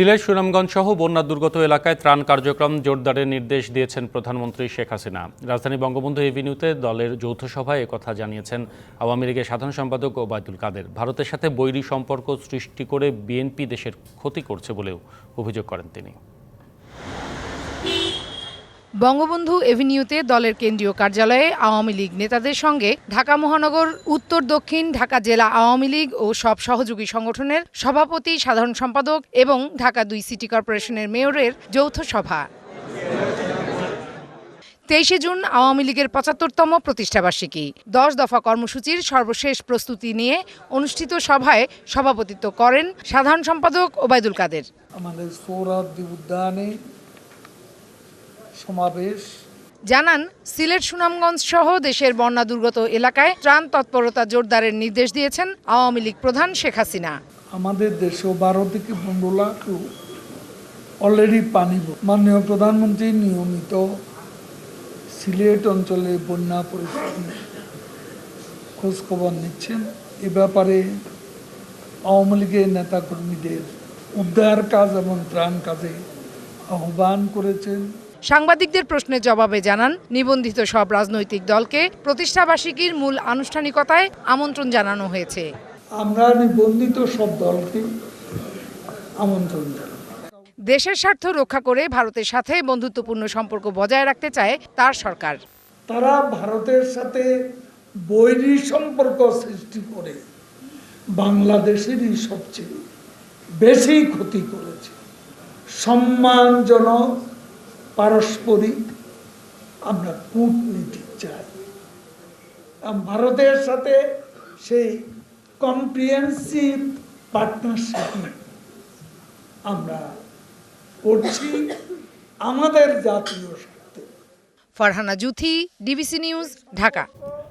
সিলেট সুনামগঞ্জ সহ বন্যা দুর্গত এলাকায় ত্রাণ কার্যক্রম জোরদারের নির্দেশ দিয়েছেন প্রধানমন্ত্রী শেখ হাসিনা। রাজধানী বঙ্গবন্ধু এভিনিউতে দলের যৌথ সভায় কথা জানিয়েছেন আওয়ামী লীগের সাধারণ সম্পাদক ওবায়দুল কাদের। ভারতের সাথে বৈরী সম্পর্ক সৃষ্টি করে বিএনপি দেশের ক্ষতি করছে বলেও অভিযোগ করেন তিনি। বঙ্গবন্ধু এভিনিউতে দলের কেন্দ্রীয় কার্যালয়ে আওয়ামী লীগ নেতাদের সঙ্গে ঢাকা মহানগর, উত্তর দক্ষিণ ঢাকা জেলা আওয়ামী লীগ ও সব সহযোগী সংগঠনের সভাপতি, সাধারণ সম্পাদক এবং ঢাকা দুই সিটি কর্পোরেশনের মেয়রের যৌথ সভা। তেইশে জুন আওয়ামী লীগের পঁচাত্তরতম প্রতিষ্ঠাবার্ষিকী। দশ দফা কর্মসূচির সর্বশেষ প্রস্তুতি নিয়ে অনুষ্ঠিত সভায় সভাপতিত্ব করেন সাধারণ সম্পাদক ওবায়দুল কাদের। আমাদের উদ্যানে সমাবেশ। জানান সিলেট সুনামগঞ্জ সহ দেশের বন্যা দুর্গত এলাকায় ত্রাণ তৎপরতা জোরদারের নির্দেশ দিয়েছেন আওয়ামী লীগ প্রধান শেখ হাসিনা। আমাদের দেশেও বারো থেকে পনেরো লাখ অলরেডি পানি মাননীয় প্রধানমন্ত্রী নিয়মিত সিলেট অঞ্চলে বন্যা পরিস্থিতি খোঁজখবর নিচ্ছেন। এ ব্যাপারে আওয়ামী লীগের নেতাকর্মীদের উদ্ধার কাজ এবং ত্রাণ কাজে আহ্বান করেছেন। সাংবাদিকদের প্রশ্নের জবাবে জানান নিবন্ধিত সব রাজনৈতিক দলকে প্রতিষ্ঠাবার্ষিকীর মূল আনুষ্ঠানিকতায় আমন্ত্রণ জানানো হয়েছে। আমরা নিবন্ধিত সব দলকে আমন্ত্রণ দেশের স্বার্থ রক্ষা করে ভারতের সাথে বন্ধুত্বপূর্ণ সম্পর্ক বজায় রাখতে চায় তার সরকার। তারা ভারতের সাথে বৈরী সম্পর্ক সৃষ্টি করে বাংলাদেশেরই সবচেয়ে বেশি ক্ষতি করেছে। সম্মানজনক পারস্পরিক আমরা কূটনীতি চাই। ভারতের সাথে সেই কম্প্রিহেন্সিভ পার্টনারশিপ আমরা করছি আমাদের জাতীয় স্বার্থে। Farhana Juthi, DBC news, Dhaka.